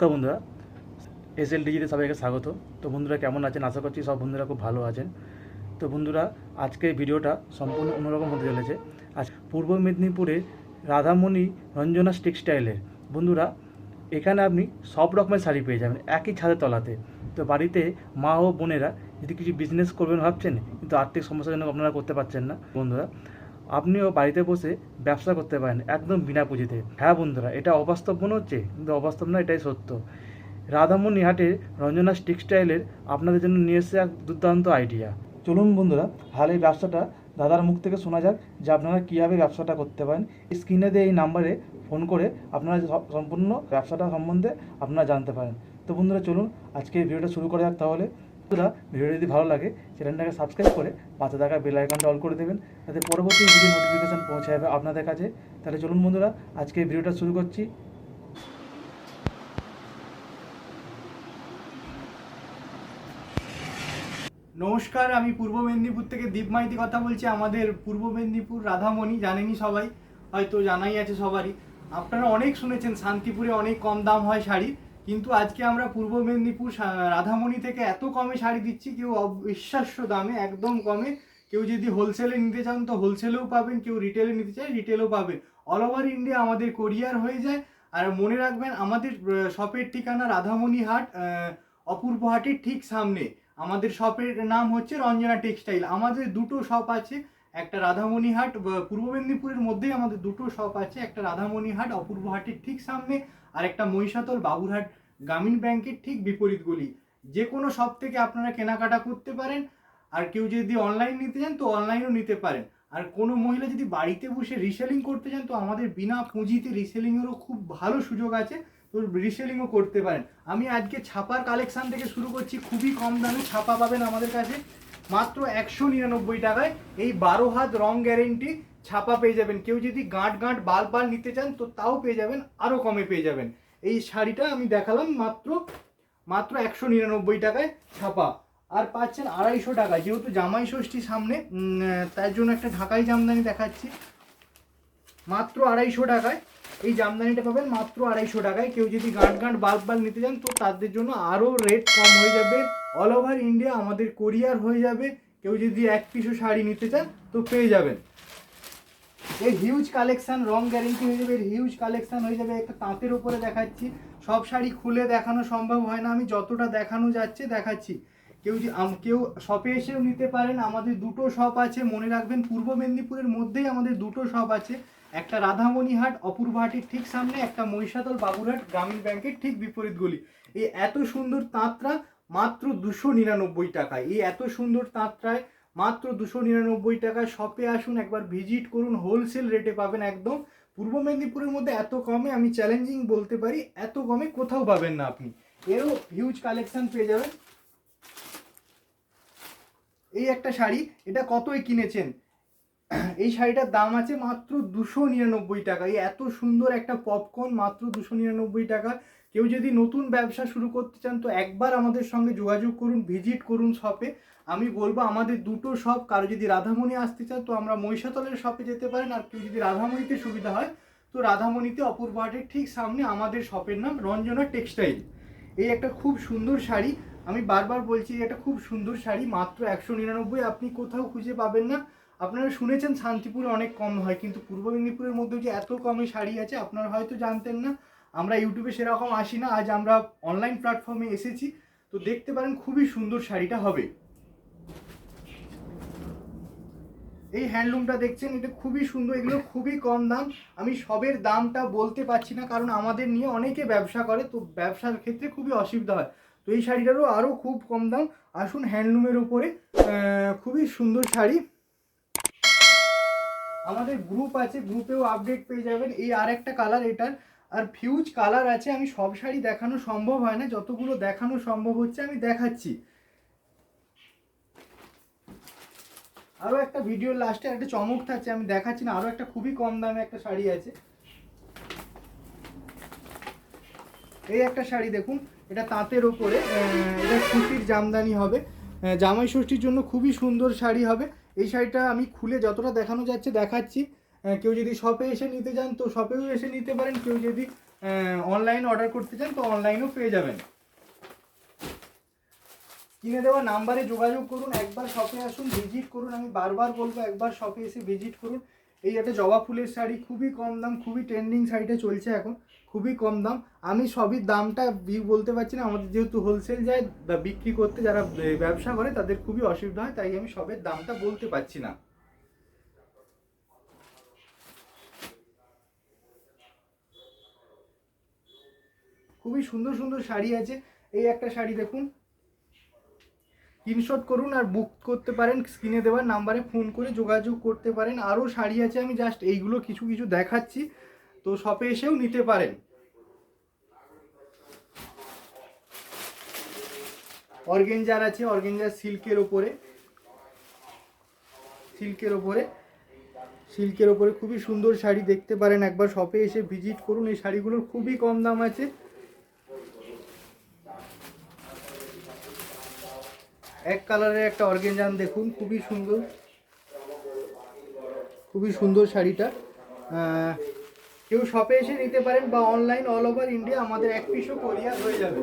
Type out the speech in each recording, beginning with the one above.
নমস্কার বন্ধুরা। S L ডিজিতে সবাইকে স্বাগত। তো বন্ধুরা, কেমন আছেন? আশা করছি সব বন্ধুরা খুব ভালো আছেন। তো বন্ধুরা, আজকে ভিডিওটা সম্পূর্ণ অন্যরকম হতে চলেছে। আজ পূর্ব মেদিনীপুরে রাধামণি রঞ্জনা টেক্সটাইলের বন্ধুরা, এখানে আপনি সব রকমের শাড়ি পেয়ে যাবেন, একই ছাদের তলাতে। তো বাড়িতে মা ও বোনেরা যদি কিছু বিজনেস করবেন ভাবছেন, কিন্তু আর্থিক সমস্যার জন্য আপনারা করতে পারছেন না। বন্ধুরা আপনিও বাড়িতে বসে ব্যবসা করতে পারেন একদম বিনা পুঁজিতে। হ্যাঁ বন্ধুরা, এটা অবাস্তব মনে হচ্ছে? কিন্তু অবাস্তব না, এটাই সত্য। রাধামণি হাটে রঞ্জনা টেক্সটাইলের আপনাদের জন্য নিয়ে এসেছে এক দুর্দান্ত আইডিয়া চলুন বন্ধুরা এই ব্যবসাটা দাদার মুখ থেকে শোনা যাক যে আপনারা কীভাবে ব্যবসাটা করতে পারেন। স্ক্রিনে দিয়ে এই নাম্বারে ফোন করে আপনারা সম্পূর্ণ ব্যবসাটা সম্বন্ধে আপনারা জানতে পারেন। তো বন্ধুরা, চলুন আজকে ভিডিওটা শুরু করা যাক তাহলে। বন্ধুরা ভিডিও যদি ভালো লাগে, চ্যানেলটাকে সাবস্ক্রাইব করে পাশে থাকা বেল আইকনটা অল করে দেবেন, যাতে পরবর্তী ভিডিও নোটিফিকেশন পৌঁছে যাবে আপনাদের কাছে। তাহলে চলুন বন্ধুরা, আজকে ভিডিওটা শুরু করছি। নমস্কার, আমি পূর্ব মেদিনীপুর থেকে দীপ মাইতি কথা বলছি, আমাদের পূর্ব মেদিনীপুর রাধামণি, জানেনই সবাই, হয়তো জানাই আছে সবারই। আপনারা অনেক শুনেছেন, শান্তিপুরে অনেক কম দাম হয় শাড়ি কিন্তু আজকে আমরা পূর্ব মেদিনীপুর রাধামণি থেকে এত কমে শাড়ি দিচ্ছি, কেউ অবিশ্বাস্য দামে, একদম কমে। কেউ যদি হোলসেলে নিতে চান তো হোলসেলেও পাবেন, কেউ রিটেলে নিতে চায় রিটেলও পাবেন। অল ওভার ইন্ডিয়া আমাদের কোরিয়ার হয়ে যায়। আর মনে রাখবেন, আমাদের শপের ঠিকানা রাধামণি হাট অপূর্ব হাটের ঠিক সামনে। আমাদের শপের নাম হচ্ছে রঞ্জনা টেক্সটাইল আমাদের দুটো শপ আছে, একটা রাধামণি হাট পূর্ব মেদিনীপুরের মধ্যেই আমাদের দুটো শপ আছে, একটা রাধামণি হাট, অপূর্ব হাটের ঠিক সামনে। আর একটা মহিষাতল বাবুরহাট গ্রামীণ ব্যাংকের ঠিক বিপরীত গলি। যে কোনো শপ থেকে আপনারা কেনাকাটা করতে পারেন, আর কেউ যদি অনলাইন নিতে চান তো অনলাইনও নিতে পারেন। আর কোনো মহিলা যদি বাড়িতে বসে রিসেলিং করতে চান তো আমাদের বিনা পুঁজিতে রিসেলিংয়েরও খুব ভালো সুযোগ আছে, তো রিসেলিংও করতে পারেন। আমি আজকে ছাপার কালেকশন থেকে শুরু করছি, খুবই কম দামে ছাপা পাবেন আমাদের কাছে। মাত্র একশো নিরানব্বই টাকায় এই বারো হাত রং গ্যারেন্টি ছাপা পেয়ে যাবেন। কেউ যদি গাঁট গাঁট বাল বাল নিতে চান, তো তাও পেয়ে যাবেন আরও কমে পেয়ে যাবেন। এই শাড়িটা আমি দেখালাম মাত্র মাত্র একশো নিরানব্বই টাকায় ছাপা। আর পাচ্ছেন আড়াইশো টাকা, যেহেতু জামাই ষষ্ঠী সামনে তার জন্য একটা ঢাকাই জামদানি দেখাচ্ছি। মাত্র আড়াইশো টাকায়, এই জামদানিটা পাবেন মাত্র আড়াইশো টাকায়। কেউ যদি গাঁট গাঁট বাল্ব বাল্ব নিতে চান, তো তাদের জন্য আরও রেট কম হয়ে যাবে। অল ওভার ইন্ডিয়া আমাদের কোরিয়ার হয়ে যাবে। কেউ যদি এক পিসও শাড়ি নিতে চান, তো পেয়ে যাবেন। এর হিউজ কালেকশান রং গ্যারেন্টি হয়ে যাবে, এর হিউজ কালেকশান হয়ে যাবে। একটা তাঁতের উপরে দেখাচ্ছি। সব শাড়ি খুলে দেখানো সম্ভব হয় না। আমি যতটা দেখানো যাচ্ছে দেখাচ্ছি। কেউ যে কেউ শপে এসেও নিতে পারেন। আমাদের দুটো শপ আছে। মনে রাখবেন, পূর্ব মেদিনীপুরের মধ্যেই আমাদের দুটো শপ আছে। একটা রাধামণি হাট অপূর্ব হাটের ঠিক সামনে, একটা মহিষাদল বাবুরহাট গ্রামীণ ব্যাংকের ঠিক বিপরীত গলি। এই এত সুন্দর তাঁতরা মাত্র দুশো নিরানব্বই টাকায়। এই এত সুন্দর তাঁতরায় মাত্র দুশো নিরানব্বই টাকায় শপে আসুন, একবার ভিজিট করুন হোলসেল রেটে পাবেন একদম। পূর্ব মেদিনীপুরের মধ্যে এত কমে আমি চ্যালেঞ্জিং বলতে পারি, এত কমে কোথাও পাবেন না আপনি। এরও হিউজ কালেকশন পেয়ে যাবেন। এই একটা শাড়ি, এটা কতই কিনেছেন? এই শাড়িটার দাম আছে মাত্র দুশো নিরানব্বই টাকা। এই এত সুন্দর একটা পপকর্ন মাত্র দুশো নিরানব্বই টাকা। কেউ যদি নতুন ব্যবসা শুরু করতে চান, তো একবার আমাদের সঙ্গে যোগাযোগ করুন, ভিজিট করুন শপে আমি বলব, আমাদের দুটো শপ কারও যদি রাধামণি আসতে চান, তো আমরা মহিষাতলের শপে যেতে পারেন, আর কেউ যদি রাধামণিতে সুবিধা হয়, তো রাধামণিতে অপূর্ব হাটের ঠিক সামনে আমাদের শপের নাম রঞ্জনা টেক্সটাইল এই একটা খুব সুন্দর শাড়ি। আমি বারবার বলছি, এটা খুব সুন্দর শাড়ি, মাত্র একশো নিরানব্বই, আপনি কোথাও খুঁজে পাবেন না। আপনারা শুনেছেন, শান্তিপুরে অনেক কম হয়, কিন্তু পূর্ব মেদিনীপুরের মধ্যে যে এত কমে শাড়ি আছে, আপনারা হয়তো জানতেন না। আমরা ইউটিউবে সেরকম আসি না, আজ আমরা অনলাইন প্ল্যাটফর্মে এসেছি, তো দেখতে পারেন খুবই সুন্দর শাড়িটা হবে। এই হ্যান্ডলুমটা দেখছেন, এটা খুবই সুন্দর, এগুলো খুবই কম দাম। আমি সবের দামটা বলতে পারছি না, কারণ আমাদের নিয়ে অনেকে ব্যবসা করে, তো ব্যবসার ক্ষেত্রে খুবই অসুবিধা হয়। তো এই শাড়িটারও আরও খুব কম দাম। আসুন হ্যান্ডলুমের উপরে খুবই সুন্দর শাড়ি। আমাদের গ্রুপ আছে গ্রুপেও আপডেট পেয়ে যাবেন। এই আর একটা কালার এটার আর ফিউজ কালার আছে, আমি সব শাড়ি দেখানো সম্ভব হয় না, যতগুলো দেখানো সম্ভব হচ্ছে আমি দেখাচ্ছি। আরও একটা ভিডিওর লাস্টে একটা চমক থাকছে, আমি দেখাচ্ছি না আরও একটা খুবই কম দামে একটা শাড়ি আছে। এই একটা শাড়ি দেখুন, এটা তাঁতের ওপরে এটা সুতির জামদানি হবে। জামাই ষষ্ঠীর জন্য খুবই সুন্দর শাড়ি হবে। এই শাড়িটা আমি খুলে যতটা দেখানো যাচ্ছে দেখাচ্ছি। কেউ যদি শপে এসে নিতে চান, তো শপেও এসে নিতে পারেন। কেউ যদি অনলাইন অর্ডার করতে চান, তো অনলাইনেও পেয়ে যাবেন। কিনে দেওয়া নাম্বারে যোগাযোগ করুন, একবার শপে আসুন ভিজিট করুন। আমি বারবার বলব, একবার শপে এসে ভিজিট করুন। এই একটা জবা ফুলের শাড়ি, খুবই কম দাম, খুবই ট্রেন্ডিং শাড়িটা চলছে এখন, খুবই কম দাম। আমি সবই দামটা বলতে পারছি না। আমাদের যেহেতু হোলসেল যায় বিক্রি করতে যারা ব্যবসা করে, তাদের খুবই অসুবিধা হয়, তাই আমি সবের দামটা বলতে পারছি না। খুবই সুন্দর সুন্দর শাড়ি আছে। এই একটা শাড়ি দেখুন। স্ক্রিনশট করুন আর বুক করতে পারেন স্ক্রিনে দেওয়ার নাম্বারে ফোন করে যোগাযোগ করতে পারেন। আরও শাড়ি আছে, আমি জাস্ট এইগুলো কিছু কিছু দেখাচ্ছি। তো শপে এসেও নিতে পারেন। অর্গেঞ্জার আছে অর্গেঞ্জার সিল্কের ওপরে। সিল্কের ওপরে। সিল্কের ওপরে খুবই সুন্দর শাড়ি দেখতে পারেন। একবার শপে এসে ভিজিট করুন। এই শাড়িগুলোর খুবই কম দাম আছে। এক কালারের একটা অর্গেঞ্জান দেখুন, খুবই সুন্দর। খুবই সুন্দর শাড়িটা। কেউ শপে এসে নিতে পারেন বা অনলাইন অল ওভার ইন্ডিয়া আমাদের এক পিসও কোরিয়ার হয়ে যাবে।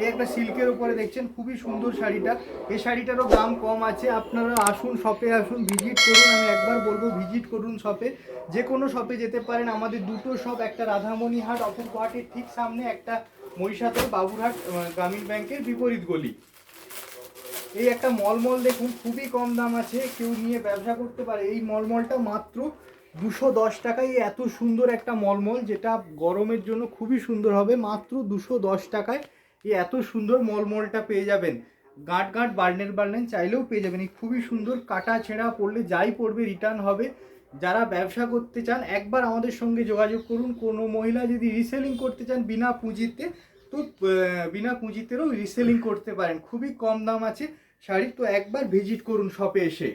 এই একটা সিল্কের উপরে দেখছেন, খুবই সুন্দর শাড়িটা। এই শাড়িটারও দাম কম আছে, আপনারা আসুন শপে আসুন, ভিজিট করুন, আমি একবার বলব ভিজিট করুন শপে। যে কোনো শপে যেতে পারেন, আমাদের দুটো শপ, একটা রাধামণি হাট অপুর ঠিক সামনে, একটা মহিষাদল বাবুরহাট গ্রামীণ ব্যাংকের বিপরীত গলি। এই একটা মলমল দেখুন, খুবই কম দাম আছে, কেউ নিয়ে ব্যবসা করতে পারে। এই মলমলটা মাত্র দুশো দশ টাকায়, এত সুন্দর একটা মলমল, যেটা গরমের জন্য খুবই সুন্দর হবে, মাত্র দুশো দশ টাকায়। এই এত সুন্দর মলমলটা পেয়ে যাবেন। গাঁট গাঁট বার্নের বার্নেন চাইলেও পেয়ে যাবেন। এই খুবই সুন্দর কাটা ছেঁড়া পড়লে যাই পড়বে রিটার্ন হবে। যারা ব্যবসা করতে চান, একবার আমাদের সঙ্গে যোগাযোগ করুন। কোনো মহিলা যদি রিসেলিং করতে চান বিনা পুঁজিতে, তো বিনা পুঁজিতেও রিসেলিং করতে পারেন। খুবই কম দাম আছে। শাড়ি তো একবার ভিজিট করুন শপে এসে।